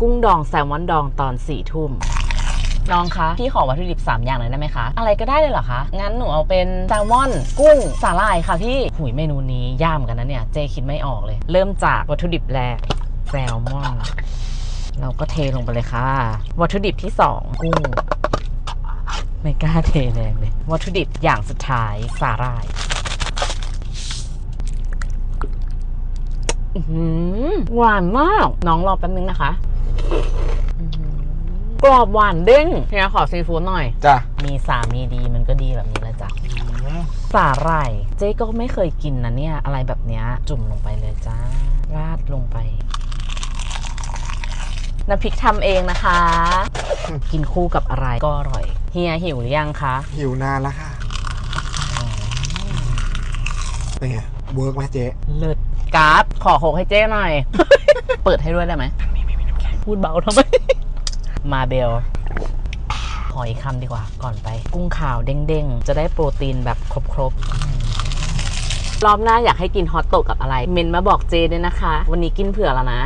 กุ้งดองแซลมอนดองตอนสี่ทุ่มน้องคะพี่ขอวัตถุดิบ 3 อย่างเลยได้ไหมคะ อะไรก็ได้เลยเหรอคะ งั้นหนูเอาเป็นแซลมอน กุ้งสาหร่ายค่ะพี่หุยเมนูนี้ย่ามอนกันนะเนี่ย เจคิดไม่ออกเลย เริ่มจากวัตถุดิบแรกแซลมอน เราก็เทลงไปเลยค่ะ วัตถุดิบที่ 2 กุ้ง ไม่กล้าเทแรงเลย วัตถุดิบอย่างสุดท้ายสาหร่าย อื้อ หือหวานมาก น้องรอแป๊บนึงนะคะอื้อหือกรอบหวานเด้งเฮียขอซีฟู้ดหน่อย จ้ะ มีสามีดีมันก็ดีแบบนี้แหละจ้ะสาหร่ายเจ๊ก็ไม่เคยกินนะเนี่ย อะไรแบบเนี้ยจุ่มลงไปเลยจ้า ราดลงไปน้ำพริกทำเองนะคะ กินคู่กับอะไรก็อร่อย เฮียหิวหรือยังคะ หิวนานแล้วค่ะ เป็นไง เวิร์กไหมเจ๊เลิศกราฟขอโคกให้เจ้หน่อย เปิดให้ด้วยได้ไหมพูดเบาทำไม มาเบลขออีกคำดีกว่าก่อนไป กุ้งขาวเด้งๆ จะได้โปรตีนแบบครบๆรอบหน้าอยากให้กินฮอตโตะกับอะไร เมนมาบอกเจด้วยนะคะ วันนี้กินเผื่อแล้วนะ